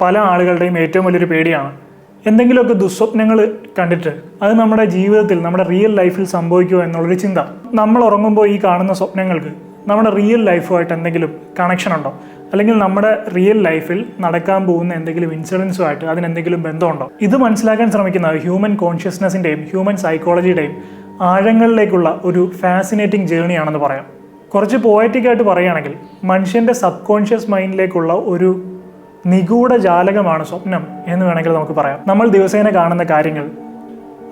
പല ആളുകളുടെയും ഏറ്റവും വലിയൊരു പേടിയാണ്. എന്തെങ്കിലുമൊക്കെ ദുസ്വപ്നങ്ങൾ കണ്ടിട്ട് അത് നമ്മുടെ ജീവിതത്തിൽ നമ്മുടെ റിയൽ ലൈഫിൽ സംഭവിക്കുമോ എന്നുള്ളൊരു ചിന്ത. നമ്മൾ ഉറങ്ങുമ്പോൾ ഈ കാണുന്ന സ്വപ്നങ്ങൾക്ക് നമ്മുടെ റിയൽ ലൈഫുമായിട്ട് എന്തെങ്കിലും കണക്ഷൻ ഉണ്ടോ? അല്ലെങ്കിൽ നമ്മുടെ റിയൽ ലൈഫിൽ നടക്കാൻ പോകുന്ന എന്തെങ്കിലും ഇൻസിഡൻസുമായിട്ട് അതിനെന്തെങ്കിലും ബന്ധമുണ്ടോ? ഇത് മനസ്സിലാക്കാൻ ശ്രമിക്കുന്ന ഹ്യൂമൻ കോൺഷ്യസ്നെസ്സിന്റെയും ഹ്യൂമൻ സൈക്കോളജിയുടെയും ആഴങ്ങളിലേക്കുള്ള ഒരു ഫാസിനേറ്റിംഗ് ജേണിയാണെന്ന് പറയാം. കുറച്ച് പോയറ്റിക്കായിട്ട് പറയുകയാണെങ്കിൽ മനുഷ്യന്റെ സബ് കോൺഷ്യസ് മൈൻഡിലേക്കുള്ള ഒരു നിഗൂഢ ജാലകമാണ് സ്വപ്നം എന്ന് വേണമെങ്കിൽ നമുക്ക് പറയാം. നമ്മൾ ദിവസേന കാണുന്ന കാര്യങ്ങൾ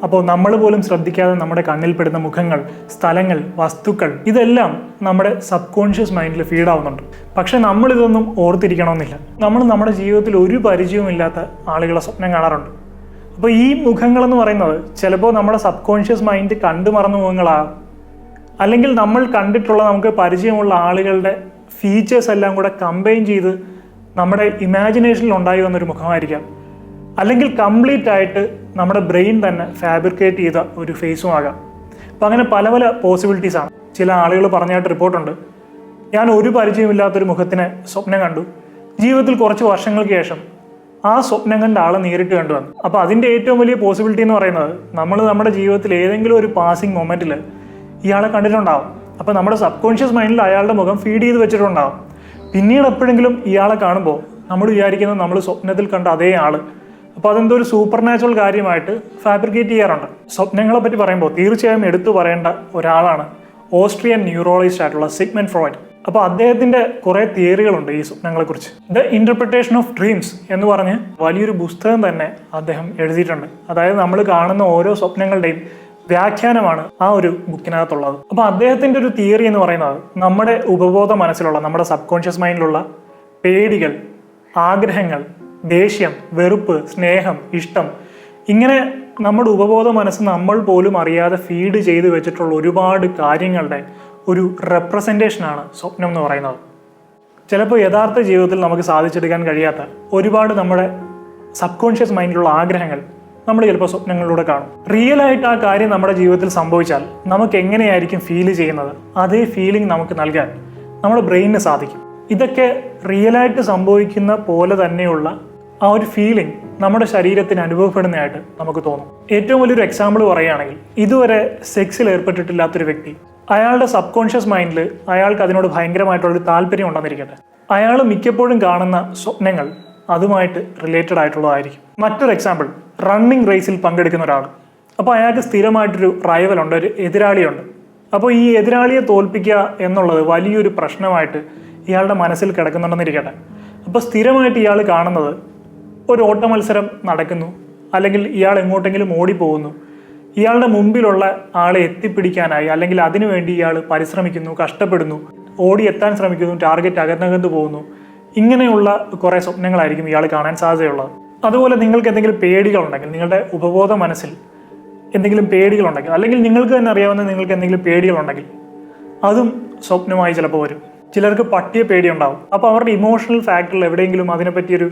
അപ്പോൾ നമ്മൾ പോലും ശ്രദ്ധിക്കാതെ നമ്മുടെ കണ്ണിൽപ്പെടുന്ന മുഖങ്ങൾ സ്ഥലങ്ങൾ വസ്തുക്കൾ ഇതെല്ലാം നമ്മുടെ സബ് കോൺഷ്യസ് മൈൻഡിൽ ഫീഡ് ആവുന്നുണ്ട്. പക്ഷെ നമ്മളിതൊന്നും ഓർത്തിരിക്കണമെന്നില്ല. നമ്മൾ നമ്മുടെ ജീവിതത്തിൽ ഒരു പരിചയവുമില്ലാത്ത ആളുകളെ സ്വപ്നം കാണാറുണ്ട്. അപ്പോൾ ഈ മുഖങ്ങളെന്ന് പറയുന്നത് ചിലപ്പോൾ നമ്മുടെ സബ് കോൺഷ്യസ് മൈൻഡ് കണ്ടു മറന്ന മുഖങ്ങളാകും. അല്ലെങ്കിൽ നമ്മൾ കണ്ടിട്ടുള്ള നമുക്ക് പരിചയമുള്ള ആളുകളുടെ ഫീച്ചേഴ്സ് എല്ലാം കൂടെ കമ്പൈൻ ചെയ്ത് നമ്മുടെ ഇമാജിനേഷനിൽ ഉണ്ടായി വന്നൊരു മുഖമായിരിക്കാം. അല്ലെങ്കിൽ കംപ്ലീറ്റ് ആയിട്ട് നമ്മുടെ ബ്രെയിൻ തന്നെ ഫാബ്രിക്കേറ്റ് ചെയ്ത ഒരു ഫേസും ആകാം. അപ്പം അങ്ങനെ പല പല പോസിബിലിറ്റീസ് ആണ്. ചില ആളുകൾ പറഞ്ഞായിട്ട് റിപ്പോർട്ടുണ്ട് ഞാൻ ഒരു പരിചയമില്ലാത്തൊരു മുഖത്തിനെ സ്വപ്നം കണ്ടു. ജീവിതത്തിൽ കുറച്ച് വർഷങ്ങൾക്ക് ശേഷം ആ സ്വപ്നം കണ്ട ആളെ നേരിട്ട് കണ്ടു അപ്പോൾ അതിന്റെ ഏറ്റവും വലിയ പോസിബിലിറ്റി എന്ന് പറയുന്നത് നമ്മൾ നമ്മുടെ ജീവിതത്തിൽ ഏതെങ്കിലും ഒരു പാസിംഗ് മൊമെന്റിൽ ഇയാളെ കണ്ടിട്ടുണ്ടാവും. അപ്പോൾ നമ്മുടെ സബ് കോൺഷ്യസ് മൈൻഡിൽ അയാളുടെ മുഖം ഫീഡ് ചെയ്ത് വെച്ചിട്ടുണ്ടാവും. പിന്നീട് എപ്പോഴെങ്കിലും ഇയാളെ കാണുമ്പോൾ നമ്മൾ വിചാരിക്കുന്നത് നമ്മൾ സ്വപ്നത്തിൽ കണ്ട അതേ ആൾ. അപ്പോൾ അതെന്തോ ഒരു സൂപ്പർ നാച്ചുറൽ കാര്യമായിട്ട് ഫാബ്രിക്കേറ്റ് ചെയ്യാറുണ്ട്. സ്വപ്നങ്ങളെ പറ്റി പറയുമ്പോൾ തീർച്ചയായും എടുത്തു പറയേണ്ട ഒരാളാണ് ഓസ്ട്രിയൻ ന്യൂറോളജിസ്റ്റ് ആയിട്ടുള്ള സിഗ്മൻ ഫ്രോയിഡ്. അപ്പോൾ അദ്ദേഹത്തിന്റെ കുറേ തിയറികളുണ്ട് ഈ സ്വപ്നങ്ങളെക്കുറിച്ച് ദ ഇന്റർപ്രിട്ടേഷൻ ഓഫ് ഡ്രീംസ് എന്ന് പറഞ്ഞ് വലിയൊരു പുസ്തകം തന്നെ അദ്ദേഹം എഴുതിയിട്ടുണ്ട്. അതായത് നമ്മൾ കാണുന്ന ഓരോ സ്വപ്നങ്ങളുടെയും വ്യാഖ്യാനമാണ് ആ ഒരു ബുക്കിനകത്തുള്ളത്. അപ്പോൾ അദ്ദേഹത്തിന്റെ ഒരു തിയറി എന്ന് പറയുന്നത് നമ്മുടെ ഉപബോധ മനസ്സിലുള്ള നമ്മുടെ സബ് കോൺഷ്യസ് മൈൻഡിലുള്ള പേടികൾ ആഗ്രഹങ്ങൾ ദേഷ്യം വെറുപ്പ് സ്നേഹം ഇഷ്ടം ഇങ്ങനെ നമ്മുടെ ഉപബോധ മനസ്സ് നമ്മൾ പോലും അറിയാതെ ഫീഡ് ചെയ്ത് വെച്ചിട്ടുള്ള ഒരുപാട് കാര്യങ്ങളുടെ ഒരു റെപ്രസെന്റേഷനാണ് സ്വപ്നം എന്ന് പറയുന്നത്. ചിലപ്പോൾ യഥാർത്ഥ ജീവിതത്തിൽ നമുക്ക് സാധിച്ചെടുക്കാൻ കഴിയാത്ത ഒരുപാട് നമ്മുടെ സബ് കോൺഷ്യസ് മൈൻഡിലുള്ള ആഗ്രഹങ്ങൾ നമ്മൾ ചിലപ്പോൾ സ്വപ്നങ്ങളിലൂടെ കാണും. റിയൽ ആയിട്ട് ആ കാര്യം നമ്മുടെ ജീവിതത്തിൽ സംഭവിച്ചാൽ നമുക്ക് എങ്ങനെയായിരിക്കും ഫീൽ ചെയ്യുന്നത്? അതേ ഫീലിംഗ് നമുക്ക് നൽകാൻ നമ്മുടെ ബ്രെയിനിന് സാധിക്കും. ഇതൊക്കെ റിയലായിട്ട് സംഭവിക്കുന്ന പോലെ തന്നെയുള്ള ആ ഒരു ഫീലിംഗ് നമ്മുടെ ശരീരത്തിന് അനുഭവപ്പെടുന്നതായിട്ട് നമുക്ക് തോന്നും. ഏറ്റവും വലിയൊരു എക്സാമ്പിൾ പറയുകയാണെങ്കിൽ ഇതുവരെ സെക്സിൽ ഏർപ്പെട്ടിട്ടില്ലാത്തൊരു വ്യക്തി അയാളുടെ സബ് കോൺഷ്യസ് മൈൻഡിൽ അയാൾക്ക് അതിനോട് ഭയങ്കരമായിട്ടുള്ളൊരു താല്പര്യം ഉണ്ടെന്നിരിക്കട്ടെ. അയാൾ മിക്കപ്പോഴും കാണുന്ന സ്വപ്നങ്ങൾ അതുമായിട്ട് റിലേറ്റഡ് ആയിട്ടുള്ളതായിരിക്കും. മറ്റൊരു എക്സാമ്പിൾ റണ്ണിങ് റേസിൽ പങ്കെടുക്കുന്ന ഒരാൾ. അപ്പോൾ അയാൾക്ക് സ്ഥിരമായിട്ടൊരു റൈവലുണ്ട് ഒരു എതിരാളിയുണ്ട്. അപ്പോൾ ഈ എതിരാളിയെ തോൽപ്പിക്കുക എന്നുള്ളത് വലിയൊരു പ്രശ്നമായിട്ട് ഇയാളുടെ മനസ്സിൽ കിടക്കുന്നുണ്ടെന്നിരിക്കട്ടെ. അപ്പോൾ സ്ഥിരമായിട്ട് ഇയാൾ കാണുന്നത് ഒരു ഓട്ട മത്സരം നടക്കുന്നു അല്ലെങ്കിൽ ഇയാൾ എങ്ങോട്ടെങ്കിലും ഓടിപ്പോകുന്നു. ഇയാളുടെ മുമ്പിലുള്ള ആളെ എത്തിപ്പിടിക്കാനായി അല്ലെങ്കിൽ അതിനുവേണ്ടി ഇയാൾ പരിശ്രമിക്കുന്നു കഷ്ടപ്പെടുന്നു ഓടി എത്താൻ ശ്രമിക്കുന്നു ടാർഗറ്റ് അകന്നകന്ന് പോകുന്നു. ഇങ്ങനെയുള്ള കുറേ സ്വപ്നങ്ങളായിരിക്കും ഇയാൾ കാണാൻ സാധ്യതയുള്ളത്. അതുപോലെ നിങ്ങൾക്ക് എന്തെങ്കിലും പേടികളുണ്ടെങ്കിൽ നിങ്ങളുടെ ഉപബോധ മനസ്സിൽ എന്തെങ്കിലും പേടികളുണ്ടെങ്കിൽ അല്ലെങ്കിൽ നിങ്ങൾക്ക് തന്നെ അറിയാവുന്ന നിങ്ങൾക്ക് എന്തെങ്കിലും പേടികളുണ്ടെങ്കിൽ അതും സ്വപ്നമായി ചിലപ്പോൾ വരും. ചിലർക്ക് പട്ടിയെ പേടിയുണ്ടാവും. അപ്പോൾ അവരുടെ ഇമോഷണൽ ഫാക്ടറിൽ എവിടെയെങ്കിലും അതിനെപ്പറ്റിയൊരു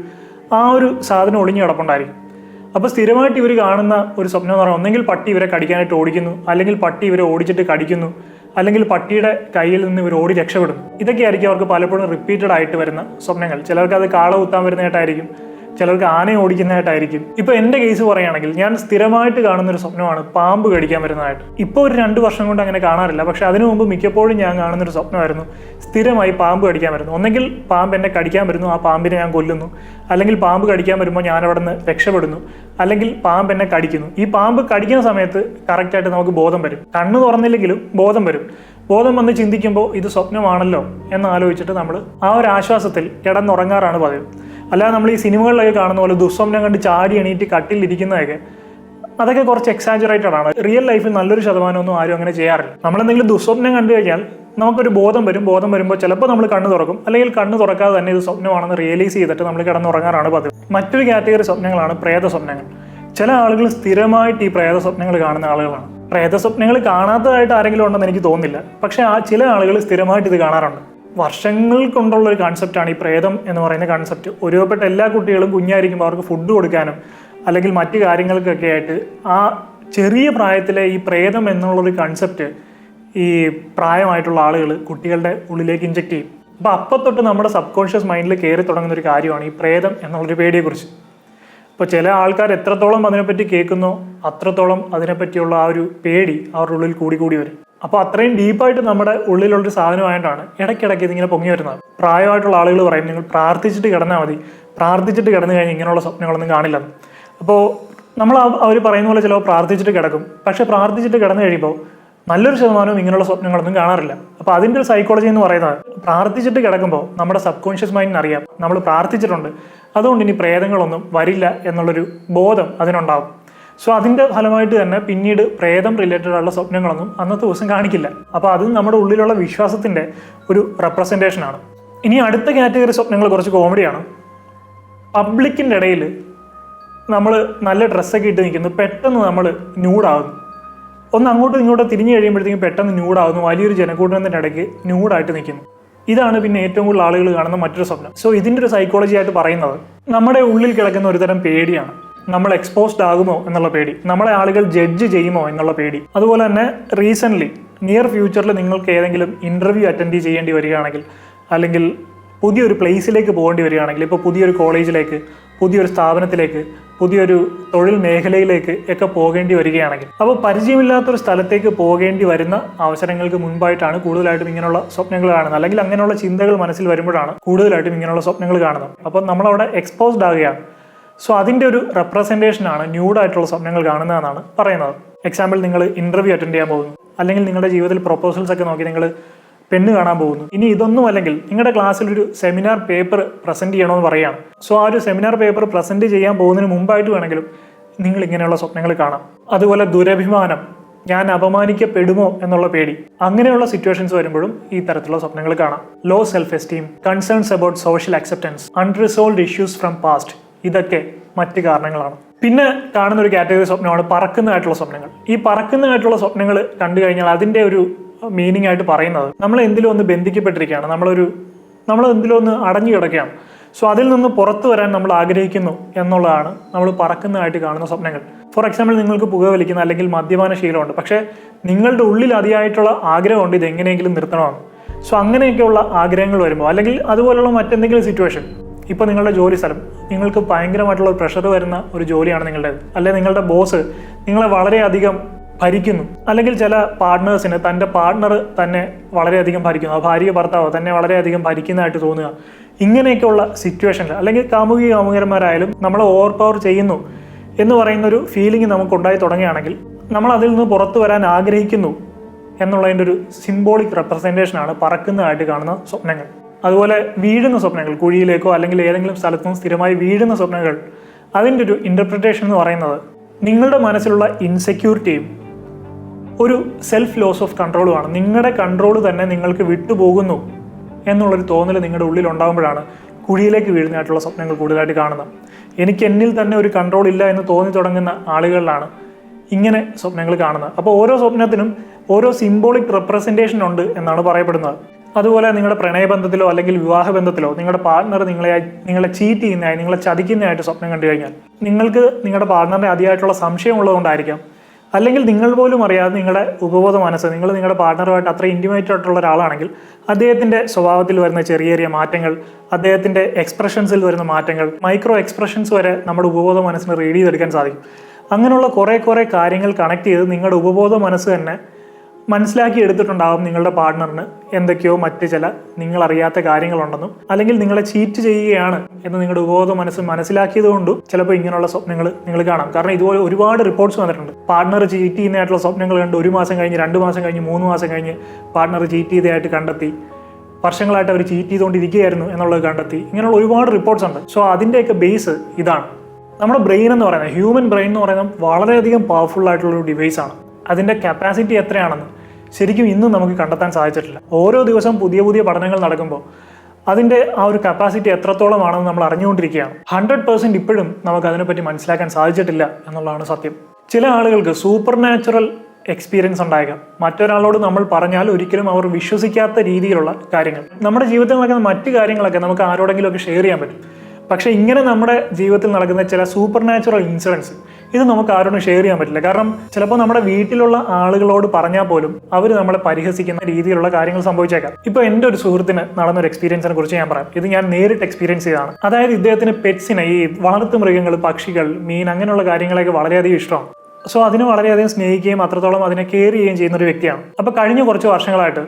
ആ ഒരു സാധനം ഒളിഞ്ഞു കിടപ്പുണ്ടായിരിക്കും. അപ്പോൾ സ്ഥിരമായിട്ട് ഇവർ കാണുന്ന ഒരു സ്വപ്നം എന്ന് പറഞ്ഞാൽ ഒന്നെങ്കിൽ പട്ടി ഇവരെ കടിക്കാനായിട്ട് ഓടിക്കുന്നു അല്ലെങ്കിൽ പട്ടി ഇവരെ ഓടിച്ചിട്ട് കടിക്കുന്നു അല്ലെങ്കിൽ പട്ടിയുടെ കയ്യിൽ നിന്ന് ഇവർ ഓടി രക്ഷപ്പെടുന്നു. ഇതൊക്കെയായിരിക്കും അവർക്ക് പലപ്പോഴും റിപ്പീറ്റഡ് ആയിട്ട് വരുന്ന സ്വപ്നങ്ങൾ. ചിലർക്ക് അത് കാള കുത്താൻ വരുന്നതായിട്ടായിരിക്കും. ചിലർക്ക് ആനയെ ഓടിക്കുന്നതായിട്ടായിരിക്കും. ഇപ്പൊ എന്റെ കേസ് പറയുകയാണെങ്കിൽ ഞാൻ സ്ഥിരമായിട്ട് കാണുന്ന ഒരു സ്വപ്നമാണ് പാമ്പ് കടിക്കാൻ വരുന്നതായിട്ട്. ഇപ്പോൾ ഒരു രണ്ട് വർഷം കൊണ്ട് അങ്ങനെ കാണാറില്ല. പക്ഷെ അതിനു മുമ്പ് മിക്കപ്പോഴും ഞാൻ കാണുന്ന ഒരു സ്വപ്നമായിരുന്നു. സ്ഥിരമായി പാമ്പ് കടിക്കാൻ വരുന്നു. ഒന്നെങ്കിൽ പാമ്പ് എന്നെ കടിക്കാൻ വരുന്നു. ആ പാമ്പിനെ ഞാൻ കൊല്ലുന്നു. അല്ലെങ്കിൽ പാമ്പ് കടിക്കാൻ വരുമ്പോൾ ഞാൻ അവിടെ നിന്ന് രക്ഷപ്പെടുന്നു. അല്ലെങ്കിൽ പാമ്പ് എന്നെ കടിക്കുന്നു. ഈ പാമ്പ് കടിക്കുന്ന സമയത്ത് കറക്റ്റായിട്ട് നമുക്ക് ബോധം വരും. കണ്ണ് തുറന്നില്ലെങ്കിലും ബോധം വരും. ബോധം വന്ന് ചിന്തിക്കുമ്പോൾ ഇത് സ്വപ്നമാണല്ലോ എന്ന് ആലോചിച്ചിട്ട് നമ്മൾ ആ ഒരു ആശ്വാസത്തിൽ കിടന്നുറങ്ങാറാണ് പതിവ്. അല്ലാതെ നമ്മൾ ഈ സിനിമകളിലൊക്കെ കാണുന്ന പോലെ ദുസ്വപ്നം കണ്ട് ചാടി എണീറ്റ് കട്ടിലിരിക്കുന്നതൊക്കെ അതൊക്കെ കുറച്ച് എക്സാജറേറ്റഡ് ആണ്. റിയൽ ലൈഫിൽ നല്ലൊരു ശതമാനമൊന്നും ആരും അങ്ങനെ ചെയ്യാറില്ല. നമ്മളെന്തെങ്കിലും ദുസ്വപ്നം കണ്ടു കഴിഞ്ഞാൽ നമുക്കൊരു ബോധം വരും. ബോധം വരുമ്പോൾ ചിലപ്പോൾ നമ്മൾ കണ്ണു തുറക്കും. അല്ലെങ്കിൽ കണ്ണു തുറക്കാതെ തന്നെ ഇത് സ്വപ്നമാണെന്ന് റിയലൈസ് ചെയ്തിട്ട് നമ്മൾ കിടന്നുറങ്ങാറാണ് പതിവ്. മറ്റൊരു കാറ്റഗറി സ്വപ്നങ്ങളാണ് പ്രേത സ്വപ്നങ്ങൾ ചില ആളുകൾ സ്ഥിരമായിട്ട് ഈ പ്രേത സ്വപ്നങ്ങൾ കാണുന്ന ആളുകളാണ്. പ്രേത സ്വപ്നങ്ങൾ കാണാത്തതായിട്ട് ആരെങ്കിലും ഉണ്ടെന്ന് എനിക്ക് തോന്നുന്നില്ല. പക്ഷേ ആ ചില ആളുകൾ സ്ഥിരമായിട്ട് ഇത് കാണാറുണ്ട്. വർഷങ്ങൾ കൊണ്ടുള്ള ഒരു കൺസെപ്റ്റാണ് ഈ പ്രേതം എന്ന് പറയുന്ന കൺസെപ്റ്റ് ഒരുവപ്പെട്ട എല്ലാ കുട്ടികളും കുഞ്ഞായിരിക്കുമ്പോൾ അവർക്ക് ഫുഡ് കൊടുക്കാനും അല്ലെങ്കിൽ മറ്റു കാര്യങ്ങൾക്കൊക്കെ ആയിട്ട് ആ ചെറിയ പ്രായത്തിലെ ഈ പ്രേതം എന്നുള്ളൊരു കൺസെപ്റ്റ് ഈ പ്രായമായിട്ടുള്ള ആളുകൾ കുട്ടികളുടെ ഉള്ളിലേക്ക് ഇഞ്ചെക്ട് ചെയ്യും. അപ്പോൾ അപ്പം തൊട്ട് നമ്മുടെ സബ് കോൺഷ്യസ് മൈൻഡിൽ കയറി തുടങ്ങുന്ന ഒരു കാര്യമാണ് ഈ പ്രേതം എന്നുള്ളൊരു പേടിയെക്കുറിച്ച്. ഇപ്പോൾ ചില ആൾക്കാർ എത്രത്തോളം അതിനെപ്പറ്റി കേൾക്കുന്നോ അത്രത്തോളം അതിനെപ്പറ്റിയുള്ള ആ ഒരു പേടി അവരുടെ ഉള്ളിൽ കൂടി കൂടി വരും. അപ്പോൾ അത്രയും ഡീപ്പായിട്ട് നമ്മുടെ ഉള്ളിലുള്ളൊരു സാധനമായിട്ടാണ് ഇടയ്ക്കിടയ്ക്ക് ഇതിങ്ങനെ പൊങ്ങി വരുന്നത്. പ്രായമായിട്ടുള്ള ആളുകൾ പറയും നിങ്ങൾ പ്രാർത്ഥിച്ചിട്ട് കിടന്നാൽ മതി. പ്രാർത്ഥിച്ചിട്ട് കിടന്നു കഴിഞ്ഞാൽ ഇങ്ങനെയുള്ള സ്വപ്നങ്ങളൊന്നും കാണില്ല. അപ്പോൾ നമ്മൾ അവർ പറയുന്ന പോലെ ചിലപ്പോൾ പ്രാർത്ഥിച്ചിട്ട് കിടക്കും. പക്ഷേ പ്രാർത്ഥിച്ചിട്ട് കിടന്നു കഴിയുമ്പോൾ നല്ലൊരു ശതമാനവും ഇങ്ങനെയുള്ള സ്വപ്നങ്ങളൊന്നും കാണാറില്ല. അപ്പോൾ അതിന്റെ ഒരു സൈക്കോളജി എന്ന് പറയുന്നത് പ്രാർത്ഥിച്ചിട്ട് കിടക്കുമ്പോൾ നമ്മുടെ സബ് കോൺഷ്യസ് മൈൻഡിന് അറിയാം. നമ്മൾ പ്രാർത്ഥിച്ചിട്ടുണ്ട്. അതുകൊണ്ട് ഇനി പ്രേതങ്ങളൊന്നും വരില്ല എന്നുള്ളൊരു ബോധം അതിനുണ്ടാകും സോ അതിന്റെ ഫലമായിട്ട് തന്നെ പിന്നീട് പ്രേതം റിലേറ്റഡ് ആയിട്ടുള്ള സ്വപ്നങ്ങളൊന്നും അന്നത്തെ ദിവസം കാണിക്കില്ല. അപ്പോൾ അത് നമ്മുടെ ഉള്ളിലുള്ള വിശ്വാസത്തിന്റെ ഒരു റെപ്രസെന്റേഷനാണ് ഇനി അടുത്ത കാറ്റഗറി സ്വപ്നങ്ങൾ കുറച്ച് കോമഡിയാണ് പബ്ലിക്കിന്റെ ഇടയിൽ നമ്മൾ നല്ല ഡ്രസ്സൊക്കെ ഇട്ട് നിൽക്കുന്നു പെട്ടെന്ന് നമ്മൾ ന്യൂഡാകുന്നു ഒന്ന് അങ്ങോട്ടും ഇങ്ങോട്ടും തിരിഞ്ഞു കഴിയുമ്പോഴത്തേക്കും പെട്ടെന്ന് ന്യൂഡാകുന്നു വലിയൊരു ജനക്കൂട്ടത്തിന്റെ ഇടയ്ക്ക് ന്യൂഡായിട്ട് നിൽക്കുന്നു. ഇതാണ് പിന്നെ ഏറ്റവും കൂടുതൽ ആളുകൾ കാണുന്ന മറ്റൊരു സ്വപ്നം. സോ ഇതിന്റെ ഒരു സൈക്കോളജി ആയിട്ട് പറയുന്നത് നമ്മുടെ ഉള്ളിൽ കിടക്കുന്ന ഒരുതരം പേടിയാണ്. നമ്മൾ എക്സ്പോസ്ഡ് ആകുമോ എന്നുള്ള പേടി. നമ്മളെ ആളുകൾ ജഡ്ജ് ചെയ്യുമോ എന്നുള്ള പേടി. അതുപോലെ തന്നെ റീസെന്റ്ലി നിയർ ഫ്യൂച്ചറിൽ നിങ്ങൾക്ക് ഏതെങ്കിലും ഇന്റർവ്യൂ അറ്റൻഡ് ചെയ്യേണ്ടി വരികയാണെങ്കിൽ അല്ലെങ്കിൽ പുതിയൊരു പ്ലേസിലേക്ക് പോകേണ്ടി വരികയാണെങ്കിൽ ഇപ്പോൾ പുതിയൊരു കോളേജിലേക്ക് പുതിയൊരു സ്ഥാപനത്തിലേക്ക് പുതിയൊരു തൊഴിൽ മേഖലയിലേക്ക് ഒക്കെ പോകേണ്ടി വരികയാണെങ്കിൽ. അപ്പോൾ പരിചയമില്ലാത്തൊരു സ്ഥലത്തേക്ക് പോകേണ്ടി വരുന്ന അവസരങ്ങൾക്ക് മുൻപായിട്ടാണ് കൂടുതലായിട്ടും ഇങ്ങനെയുള്ള സ്വപ്നങ്ങൾ കാണുന്നത്. അല്ലെങ്കിൽ അങ്ങനെയുള്ള ചിന്തകൾ മനസ്സിൽ വരുമ്പോഴാണ് കൂടുതലായിട്ടും ഇങ്ങനെയുള്ള സ്വപ്നങ്ങൾ കാണുന്നത്. അപ്പോൾ നമ്മളവിടെ എക്സ്പോസ്ഡ് ആകുകയാണ്. സോ അതിന്റെ ഒരു റെപ്രസെന്റേഷനാണ് ന്യൂഡായിട്ടുള്ള സ്വപ്നങ്ങൾ കാണുന്നതെന്നാണ് പറയുന്നത്. എക്സാമ്പിൾ നിങ്ങൾ ഇന്റർവ്യൂ അറ്റൻഡ് ചെയ്യാൻ പോകുന്നു. അല്ലെങ്കിൽ നിങ്ങളുടെ ജീവിതത്തിൽ പ്രൊപ്പോസൽസ് ഒക്കെ നോക്കി നിങ്ങൾ പെണ്ണ് കാണാൻ പോകുന്നു. ഇനി ഇതൊന്നും അല്ലെങ്കിൽ നിങ്ങളുടെ ക്ലാസ്സിൽ ഒരു സെമിനാർ പേപ്പർ പ്രസന്റ് ചെയ്യണമെന്ന് പറയുകയാണ്. സോ ആ ഒരു സെമിനാർ പേപ്പർ പ്രസന്റ് ചെയ്യാൻ പോകുന്നതിന് മുമ്പായിട്ട് വേണമെങ്കിലും നിങ്ങൾ ഇങ്ങനെയുള്ള സ്വപ്നങ്ങൾ കാണാം. അതുപോലെ ദുരഭിമാനം ഞാൻ അപമാനിക്കപ്പെടുമോ എന്നുള്ള പേടി അങ്ങനെയുള്ള സിറ്റുവേഷൻസ് വരുമ്പോഴും ഈ തരത്തിലുള്ള സ്വപ്നങ്ങൾ കാണാം. Low self esteem concerns about social acceptance unresolved issues from past ഇതൊക്കെ മറ്റ് കാരണങ്ങളാണ്. പിന്നെ കാണുന്ന ഒരു കാറ്റഗറി സ്വപ്നമാണ് പറക്കുന്നതായിട്ടുള്ള സ്വപ്നങ്ങൾ. ഈ പറക്കുന്നതായിട്ടുള്ള സ്വപ്നങ്ങൾ കണ്ടു കഴിഞ്ഞാൽ അതിന്റെ ഒരു മീനിങ് ആയിട്ട് പറയുന്നത്. നമ്മൾ എന്തിലും ഒന്ന് ബന്ധിക്കപ്പെട്ടിരിക്കുകയാണ്. നമ്മളൊരു നമ്മൾ എന്തിലും ഒന്ന് അടഞ്ഞു കിടക്കുകയാണ്. സോ അതിൽ നിന്ന് പുറത്തു വരാൻ നമ്മൾ ആഗ്രഹിക്കുന്നു എന്നുള്ളതാണ് നമ്മൾ പറക്കുന്നതായിട്ട് കാണുന്ന സ്വപ്നങ്ങൾ. ഫോർ എക്സാമ്പിൾ നിങ്ങൾക്ക് പുകവലിക്കുന്ന അല്ലെങ്കിൽ മദ്യപാന ശീലമുണ്ട്. പക്ഷേ നിങ്ങളുടെ ഉള്ളിൽ അതിയായിട്ടുള്ള ആഗ്രഹമുണ്ട് ഇത് എങ്ങനെയെങ്കിലും നിർത്തണമെന്ന്. സോ അങ്ങനെയൊക്കെയുള്ള ആഗ്രഹങ്ങൾ വരുമ്പോൾ അല്ലെങ്കിൽ അതുപോലുള്ള മറ്റെന്തെങ്കിലും സിറ്റുവേഷൻ ഇപ്പോൾ നിങ്ങളുടെ ജോലി സ്ഥലം. നിങ്ങൾക്ക് ഭയങ്കരമായിട്ടുള്ള പ്രഷർ വരുന്ന ഒരു ജോലിയാണ് നിങ്ങളുടേത്. അല്ലെങ്കിൽ നിങ്ങളുടെ ബോസ് നിങ്ങളെ വളരെയധികം ഭരിക്കുന്നു. അല്ലെങ്കിൽ ചില പാർട്ട്നേഴ്സിന് തന്റെ പാർട്ണർ തന്നെ വളരെയധികം ഭരിക്കുന്നു. ആ ഭാര്യ ഭർത്താവോ തന്നെ വളരെയധികം ഭരിക്കുന്നതായിട്ട് തോന്നുക. ഇങ്ങനെയൊക്കെയുള്ള സിറ്റുവേഷനിൽ അല്ലെങ്കിൽ കാമുകി കാമുകന്മാരായാലും നമ്മളെ ഓവർ പവർ ചെയ്യുന്നു എന്ന് പറയുന്ന ഒരു ഫീലിംഗ് നമുക്ക് ഉണ്ടായി തുടങ്ങുകയാണെങ്കിൽ നമ്മൾ അതിൽ നിന്ന് പുറത്തു വരാൻ ആഗ്രഹിക്കുന്നു എന്നുള്ളതിന്റെ ഒരു സിംബോളിക് റെപ്രസെന്റേഷനാണ് പറക്കുന്നതായിട്ട് കാണുന്ന സ്വപ്നങ്ങൾ. അതുപോലെ വീഴുന്ന സ്വപ്നങ്ങൾ കുഴിയിലേക്കോ അല്ലെങ്കിൽ ഏതെങ്കിലും സ്ഥലത്തു നിന്ന് സ്ഥിരമായി വീഴുന്ന സ്വപ്നങ്ങൾ. അതിന്റെ ഒരു ഇന്റർപ്രിറ്റേഷൻ എന്ന് പറയുന്നത് നിങ്ങളുടെ മനസ്സിലുള്ള ഇൻസെക്യൂരിറ്റിയും ഒരു സെൽഫ് ലോസ് ഓഫ് കൺട്രോളുമാണ് നിങ്ങളുടെ കൺട്രോൾ തന്നെ നിങ്ങൾക്ക് വിട്ടുപോകുന്നു എന്നുള്ളൊരു തോന്നൽ നിങ്ങളുടെ ഉള്ളിൽ ഉണ്ടാകുമ്പോഴാണ് കുഴിയിലേക്ക് വീഴുന്നതായിട്ടുള്ള സ്വപ്നങ്ങൾ കൂടുതലായിട്ട് കാണുന്നത്. എനിക്ക് എന്നിൽ തന്നെ ഒരു കൺട്രോൾ ഇല്ല എന്ന് തോന്നി തുടങ്ങുന്ന ആളുകളിലാണ് ഇങ്ങനെ സ്വപ്നങ്ങൾ കാണുന്നത്. അപ്പോൾ ഓരോ സ്വപ്നത്തിനും ഓരോ സിംബോളിക് റെപ്രസെന്റേഷൻ ഉണ്ട് എന്നാണ് പറയപ്പെടുന്നത്. അതുപോലെ നിങ്ങളുടെ പ്രണയബന്ധത്തിലോ അല്ലെങ്കിൽ വിവാഹബന്ധത്തിലോ നിങ്ങളുടെ പാർട്ണർ നിങ്ങളെ നിങ്ങളെ ചീറ്റ് ചെയ്യുന്നതായി നിങ്ങളെ ചതിക്കുന്നതായിട്ട് സ്വപ്നം കണ്ടു കഴിഞ്ഞാൽ നിങ്ങൾക്ക് നിങ്ങളുടെ പാർട്ട്ണറിനെ അതിയായിട്ടുള്ള സംശയം ഉള്ളതുകൊണ്ടായിരിക്കാം അല്ലെങ്കിൽ നിങ്ങൾ പോലും അറിയാതെ നിങ്ങളുടെ ഉപബോധ മനസ്സ് നിങ്ങൾ നിങ്ങളുടെ പാർട്ട്ണറുമായിട്ട് അത്ര ഇന്റിമേറ്റ് ആയിട്ടുള്ള ഒരാളാണെങ്കിൽ അദ്ദേഹത്തിന്റെ സ്വഭാവത്തിൽ വരുന്ന ചെറിയ ചെറിയ മാറ്റങ്ങൾ അദ്ദേഹത്തിന്റെ എക്സ്പ്രഷൻസിൽ വരുന്ന മാറ്റങ്ങൾ മൈക്രോ എക്സ്പ്രഷൻസ് വരെ നമ്മുടെ ഉപബോധ മനസ്സിന് റീഡ് ചെയ്തെടുക്കാൻ സാധിക്കും. അങ്ങനെയുള്ള കുറേ കുറേ കാര്യങ്ങൾ കണക്ട് ചെയ്ത് നിങ്ങളുടെ ഉപബോധ മനസ്സ് തന്നെ മനസ്സിലാക്കി എടുത്തിട്ടുണ്ടാവും നിങ്ങളുടെ പാർട്ട്ണറിന് എന്തൊക്കെയോ മറ്റ് ചില നിങ്ങൾ അറിയാത്ത കാര്യങ്ങളുണ്ടെന്നും അല്ലെങ്കിൽ നിങ്ങളെ ചീറ്റ് ചെയ്യുകയാണ് എന്ന് നിങ്ങളുടെ ഉപബോധ മനസ്സ് മനസ്സിലാക്കിയത് കൊണ്ടും ചിലപ്പോൾ ഇങ്ങനെയുള്ള സ്വപ്നങ്ങൾ നിങ്ങൾ കാണാം. കാരണം ഇതുപോലെ ഒരുപാട് റിപ്പോർട്ട്സ് വന്നിട്ടുണ്ട്. പാർട്ട്ണർ ചീറ്റ് ചെയ്യുന്നതായിട്ടുള്ള സ്വപ്നങ്ങൾ കണ്ട് ഒരു മാസം കഴിഞ്ഞ് രണ്ട് മാസം കഴിഞ്ഞ് മൂന്ന് മാസം കഴിഞ്ഞ് പാർട്ട്ണർ ചീറ്റ് ചെയ്തതായിട്ട് കണ്ടെത്തി. വർഷങ്ങളായിട്ട് അവർ ചീറ്റ് ചെയ്തുകൊണ്ടിരിക്കുകയായിരുന്നു എന്നുള്ളത് കണ്ടെത്തി. ഇങ്ങനെയുള്ള ഒരുപാട് റിപ്പോർട്ട്സ് ഉണ്ട്. സോ അതിന്റെയൊക്കെ ബേസ് ഇതാണ്. നമ്മുടെ ബ്രെയിൻ എന്ന് പറയുന്നത് ഹ്യൂമൻ ബ്രെയിൻ എന്ന് പറയുന്നത് വളരെയധികം പവർഫുൾ ആയിട്ടുള്ള ഒരു ഡിവൈസ് ആണ്. അതിന്റെ കപ്പാസിറ്റി എത്രയാണെന്ന് ശരിക്കും ഇന്നും നമുക്ക് കണ്ടെത്താൻ സാധിച്ചിട്ടില്ല. ഓരോ ദിവസവും പുതിയ പുതിയ പഠനങ്ങൾ നടക്കുമ്പോൾ അതിന്റെ ആ ഒരു കപ്പാസിറ്റി എത്രത്തോളമാണെന്ന് നമ്മൾ അറിഞ്ഞുകൊണ്ടിരിക്കുകയാണ്. ഹൺഡ്രഡ് പേഴ്സന്റ് ഇപ്പോഴും നമുക്ക് അതിനെപ്പറ്റി മനസ്സിലാക്കാൻ സാധിച്ചിട്ടില്ല എന്നുള്ളതാണ് സത്യം. ചില ആളുകൾക്ക് സൂപ്പർ നാച്ചുറൽ എക്സ്പീരിയൻസ് ഉണ്ടായേക്കാം. മറ്റൊരാളോട് നമ്മൾ പറഞ്ഞാൽ ഒരിക്കലും അവർ വിശ്വസിക്കാത്ത രീതിയിലുള്ള കാര്യങ്ങൾ. നമ്മുടെ ജീവിതത്തിൽ നടക്കുന്ന മറ്റു കാര്യങ്ങളൊക്കെ നമുക്ക് ആരോടെങ്കിലും ഒക്കെ ഷെയർ ചെയ്യാൻ പറ്റും. പക്ഷേ ഇങ്ങനെ നമ്മുടെ ജീവിതത്തിൽ നടക്കുന്ന ചില സൂപ്പർ നാച്ചുറൽ ഇൻസിഡൻസ് ഇത് നമുക്ക് ആരോടും ഷെയർ ചെയ്യാൻ പറ്റില്ല. കാരണം ചിലപ്പോൾ നമ്മുടെ വീട്ടിലുള്ള ആളുകളോട് പറഞ്ഞാൽ പോലും അവർ നമ്മളെ പരിഹസിക്കുന്ന രീതിയിലുള്ള കാര്യങ്ങൾ സംഭവിച്ചേക്കാം. ഇപ്പോൾ എന്റെ ഒരു സുഹൃത്തിന് നടന്നൊരു എക്സ്പീരിയൻസിനെ കുറിച്ച് ഞാൻ പറയാം. ഇത് ഞാൻ നേരിട്ട് എക്സ്പീരിയൻസ് ചെയ്തതാണ്. അതായത് ഇദ്ദേഹത്തിന് പെറ്റ്സിനെ ഈ വളർത്തു മൃഗങ്ങൾ പക്ഷികൾ മീൻ അങ്ങനെയുള്ള കാര്യങ്ങളൊക്കെ വളരെയധികം ഇഷ്ടമാണ്. സോ അതിനെ വളരെയധികം സ്നേഹിക്കുകയും അത്രത്തോളം അതിനെ കെയർ ചെയ്യുകയും ചെയ്യുന്ന ഒരു വ്യക്തിയാണ്. അപ്പോൾ കഴിഞ്ഞ കുറച്ച് വർഷങ്ങളായിട്ട്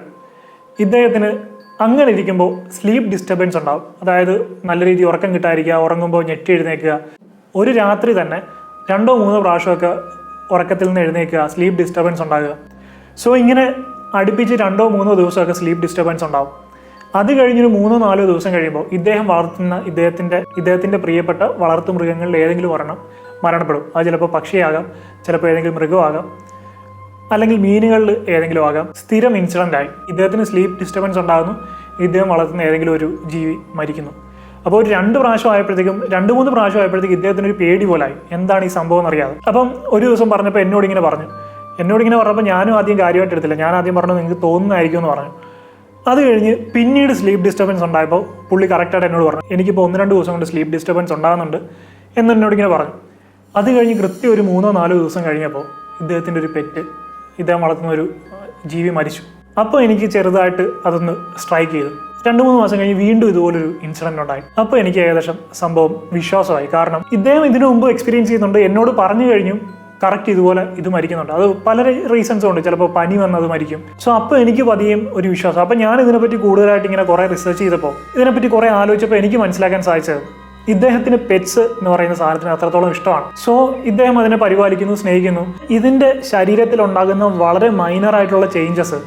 ഇദ്ദേഹത്തിന് അങ്ങനെ ഇരിക്കുമ്പോൾ സ്ലീപ്പ് ഡിസ്റ്റർബൻസ് ഉണ്ടാവും. അതായത് നല്ല രീതിയിൽ ഉറക്കം കിട്ടാതിരിക്കുക ഉറങ്ങുമ്പോൾ ഞെട്ടി എഴുന്നേക്കുക ഒരു രാത്രി തന്നെ രണ്ടോ മൂന്നോ പ്രാവശ്യമൊക്കെ ഉറക്കത്തിൽ നിന്ന് എഴുന്നേൽക്കുക സ്ലീപ്പ് ഡിസ്റ്റർബൻസ് ഉണ്ടാകുക. സോ ഇങ്ങനെ അടുപ്പിച്ച് രണ്ടോ മൂന്നോ ദിവസമൊക്കെ സ്ലീപ്പ് ഡിസ്റ്റർബൻസ് ഉണ്ടാവും. അത് കഴിഞ്ഞൊരു മൂന്നോ നാലോ ദിവസം കഴിയുമ്പോൾ ഇദ്ദേഹം വളർത്തുന്ന ഇദ്ദേഹത്തിന്റെ ഇദ്ദേഹത്തിന്റെ പ്രിയപ്പെട്ട വളർത്തു മൃഗങ്ങളിൽ ഏതെങ്കിലും ഒരെണ്ണം മരണപ്പെടും. അത് ചിലപ്പോൾ പക്ഷിയാകാം ചിലപ്പോൾ ഏതെങ്കിലും മൃഗമാകാം അല്ലെങ്കിൽ മീനുകളിൽ ഏതെങ്കിലും ആകാം. സ്ഥിരം ഇൻസിഡന്റ് ആയി. ഇദ്ദേഹത്തിന് സ്ലീപ്പ് ഡിസ്റ്റർബൻസ് ഉണ്ടാകുന്നു. ഇദ്ദേഹം വളർത്തുന്ന ഏതെങ്കിലും ഒരു ജീവി മരിക്കുന്നു. അപ്പോൾ ഒരു രണ്ട് പ്രാവശ്യം ആയപ്പോഴത്തേക്കും രണ്ട് മൂന്ന് പ്രാവശ്യം ആയപ്പോഴത്തേക്കും ഇദ്ദേഹത്തിന് ഒരു പേടി പോലായി. എന്താണ് ഈ സംഭവം എന്നറിയാതെ. അപ്പം ഒരു ദിവസം പറഞ്ഞപ്പോൾ എന്നോട് ഇങ്ങനെ പറഞ്ഞു. എന്നോട് ഇങ്ങനെ പറഞ്ഞപ്പോൾ ഞാനും ആദ്യം കാര്യമായിട്ട് എടുത്തില്ല. ഞാൻ ആദ്യം പറഞ്ഞു നിങ്ങൾക്ക് തോന്നുന്നതായിരിക്കും എന്ന് പറഞ്ഞു. അത് കഴിഞ്ഞ് പിന്നീട് സ്ലീപ്പ് ഡിസ്റ്റർബൻസ് ഉണ്ടായപ്പോൾ പുള്ളി കറക്റ്റായിട്ട് എന്നോട് പറഞ്ഞു എനിക്കിപ്പോൾ ഒന്ന് രണ്ട് ദിവസം കൊണ്ട് സ്ലീപ്പ് ഡിസ്റ്റർബൻസ് ഉണ്ടാകുന്നുണ്ട് എന്ന് എന്നോട് ഇങ്ങനെ പറഞ്ഞു. അത് കഴിഞ്ഞ് കൃത്യം ഒരു മൂന്നോ നാലോ ദിവസം കഴിഞ്ഞപ്പോൾ ഇദ്ദേഹത്തിന്റെ ഒരു പെറ്റ് ഇദ്ദേഹം വളർത്തുന്ന ഒരു ജീവി മരിച്ചു. അപ്പോൾ എനിക്ക് ചെറുതായിട്ട് അതൊന്ന് സ്ട്രൈക്ക് ചെയ്തു. രണ്ട് മൂന്ന് മാസം കഴിഞ്ഞ് വീണ്ടും ഇതുപോലൊരു ഇൻസിഡന്റ് ഉണ്ടായി. അപ്പോൾ എനിക്ക് ഏകദേശം സംഭവം വിശ്വാസമായി. കാരണം ഇദ്ദേഹം ഇതിനു മുമ്പ് എക്സ്പീരിയൻസ് ചെയ്യുന്നുണ്ട്. എന്നോട് പറഞ്ഞു കഴിഞ്ഞു കറക്റ്റ് ഇതുപോലെ ഇത് മരിക്കുന്നുണ്ട്. അത് പല റീസൺസും ഉണ്ട്. ചിലപ്പോൾ പനി വന്നത് മരിക്കും. സോ അപ്പോൾ എനിക്ക് പതിയും ഒരു വിശ്വാസം. അപ്പോൾ ഞാൻ ഇതിനെപ്പറ്റി കൂടുതലായിട്ട് ഇങ്ങനെ കുറേ റിസർച്ച് ചെയ്തപ്പോൾ ഇതിനെപ്പറ്റി കുറേ ആലോചിച്ചപ്പോൾ എനിക്ക് മനസ്സിലാക്കാൻ സാധിച്ചത് ഇദ്ദേഹത്തിന് പെറ്റ്സ് എന്ന് പറയുന്ന സാധനത്തിന് അത്രത്തോളം ഇഷ്ടമാണ്. സോ ഇദ്ദേഹം അതിനെ പരിപാലിക്കുന്നു സ്നേഹിക്കുന്നു. ഇതിന്റെ ശരീരത്തിൽ ഉണ്ടാകുന്ന വളരെ മൈനർ ആയിട്ടുള്ള ചേഞ്ചസ്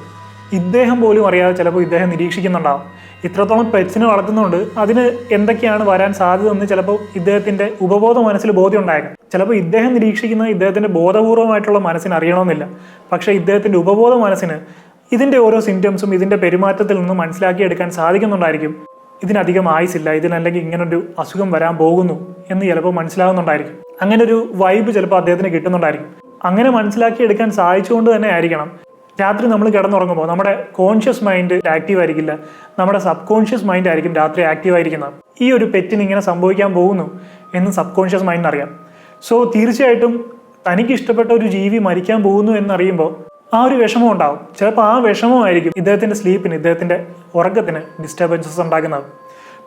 ഇദ്ദേഹം പോലും അറിയാതെ ചിലപ്പോൾ ഇദ്ദേഹം നിരീക്ഷിക്കുന്നുണ്ടാവും. ഇത്രത്തോളം പെറ്റ്സിനെ വളർത്തുന്നുണ്ട് അതിന് എന്തൊക്കെയാണ് വരാൻ സാധ്യത എന്ന് ചിലപ്പോൾ ഇദ്ദേഹത്തിന്റെ ഉപബോധ മനസ്സിൽ ബോധ്യം ഉണ്ടായേക്കാം ചിലപ്പോൾ ഇദ്ദേഹം നിരീക്ഷിക്കുന്ന ഇദ്ദേഹത്തിന്റെ ബോധപൂർവമായിട്ടുള്ള മനസ്സിന് അറിയണമെന്നില്ല. പക്ഷേ ഇദ്ദേഹത്തിന്റെ ഉപബോധ മനസ്സിന് ഇതിന്റെ ഓരോ സിംറ്റംസും ഇതിന്റെ പെരുമാറ്റത്തിൽ നിന്ന് മനസ്സിലാക്കിയെടുക്കാൻ സാധിക്കുന്നുണ്ടായിരിക്കും. ഇതിനധികം ആയുസില്ല ഇതിനല്ലെങ്കിൽ ഇങ്ങനൊരു അസുഖം വരാൻ പോകുന്നു എന്ന് ചിലപ്പോൾ മനസ്സിലാകുന്നുണ്ടായിരിക്കും. അങ്ങനെ ഒരു വൈബ് ചിലപ്പോൾ അദ്ദേഹത്തിന് കിട്ടുന്നുണ്ടായിരിക്കും. അങ്ങനെ മനസ്സിലാക്കിയെടുക്കാൻ സാധിച്ചുകൊണ്ട് തന്നെ ആയിരിക്കണം. രാത്രി നമ്മൾ കിടന്നുറങ്ങുമ്പോൾ നമ്മുടെ കോൺഷ്യസ് മൈൻഡ് ആക്റ്റീവ് ആയിരിക്കില്ല. നമ്മുടെ സബ് കോൺഷ്യസ് മൈൻഡ് ആയിരിക്കും രാത്രി ആക്റ്റീവ് ആയിരിക്കുന്നത്. ഈ ഒരു പെറ്റിന് ഇങ്ങനെ സംഭവിക്കാൻ പോകുന്നു എന്ന് സബ് കോൺഷ്യസ് മൈൻഡിന് അറിയാം. സോ തീർച്ചയായിട്ടും തനിക്ക് ഇഷ്ടപ്പെട്ട ഒരു ജീവി മരിക്കാൻ പോകുന്നു എന്നറിയുമ്പോൾ ആ ഒരു വിഷമം ഉണ്ടാവും. ചിലപ്പോൾ ആ വിഷമമായിരിക്കും ഇദ്ദേഹത്തിന്റെ സ്ലീപ്പിന് ഇദ്ദേഹത്തിന്റെ ഉറക്കത്തിന് ഡിസ്റ്റർബൻസസ് ഉണ്ടാക്കുന്നത്.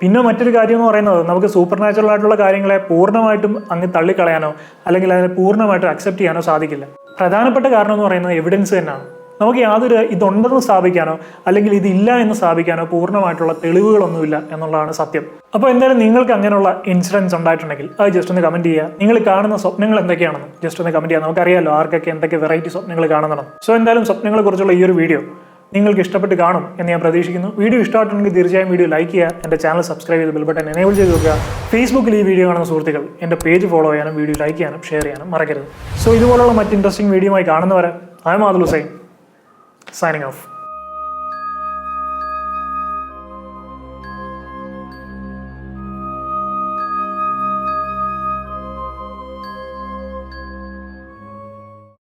പിന്നെ മറ്റൊരു കാര്യം എന്ന് പറയുന്നത് നമുക്ക് സൂപ്പർ നാച്ചുറൽ ആയിട്ടുള്ള കാര്യങ്ങളെ പൂർണമായിട്ടും അങ്ങ് തള്ളിക്കളയാനോ അല്ലെങ്കിൽ അതിനെ പൂർണമായിട്ടും അക്സെപ്റ്റ് ചെയ്യാനോ സാധിക്കില്ല. പ്രധാനപ്പെട്ട കാരണം എന്ന് പറയുന്നത് എവിഡൻസ് തന്നെയാണ്. നമുക്ക് യാതൊരു ഇതുണ്ടെന്ന് സ്ഥാപിക്കാനോ അല്ലെങ്കിൽ ഇതില്ല എന്ന് സ്ഥാപിക്കാനോ പൂർണമായിട്ടുള്ള തെളിവുകളൊന്നുമില്ല എന്നുള്ളതാണ് സത്യം. അപ്പോൾ എന്തായാലും നിങ്ങൾക്ക് അങ്ങനെയുള്ള ഇൻസിഡൻസ് ഉണ്ടായിട്ടുണ്ടെങ്കിൽ അത് ജസ്റ്റ് ഒന്ന് കമന്റ് ചെയ്യുക. നിങ്ങൾ കാണുന്ന സ്വപ്നങ്ങൾ എന്തൊക്കെയാണെന്ന് ജസ്റ്റ് ഒന്ന് കമന്റ് ചെയ്യുക. നമുക്കറിയാമല്ലോ ആർക്കൊക്കെ എന്തൊക്കെ വെറൈറ്റി സ്വപ്നങ്ങൾ കാണുന്നതാണ് സോ എന്തായാലും സ്വപ്നങ്ങളെക്കുറിച്ചുള്ള ഈ ഒരു വീഡിയോ നിങ്ങൾക്ക് ഇഷ്ടപ്പെട്ട് കാണും എന്ന് ഞാൻ പ്രതീക്ഷിക്കുന്നു. വീഡിയോ ഇഷ്ടമായിട്ടുണ്ടെങ്കിൽ തീർച്ചയായും വീഡിയോ ലൈക്ക് ചെയ്യുക. എന്റെ ചാനൽ സബ്സ്ക്രൈബ് ചെയ്ത് ബെൽ ബട്ടൺ എനേബിൾ ചെയ്ത് നോക്കുക ഫേസ്ബുക്കിൽ ഈ വീഡിയോ കാണുന്ന സുഹൃത്തുക്കൾ എന്റെ പേജ് ഫോളോ ചെയ്യാനും വീഡിയോ ലൈക്ക് ചെയ്യാനും ഷെയർ ചെയ്യാനും മറക്കരുത്. സോ ഇതുപോലുള്ള മറ്റ് ഇൻട്രസ്റ്റിംഗ് വീഡിയോ ആയി കാണുന്നവരെ I Mathul Hussain signing off.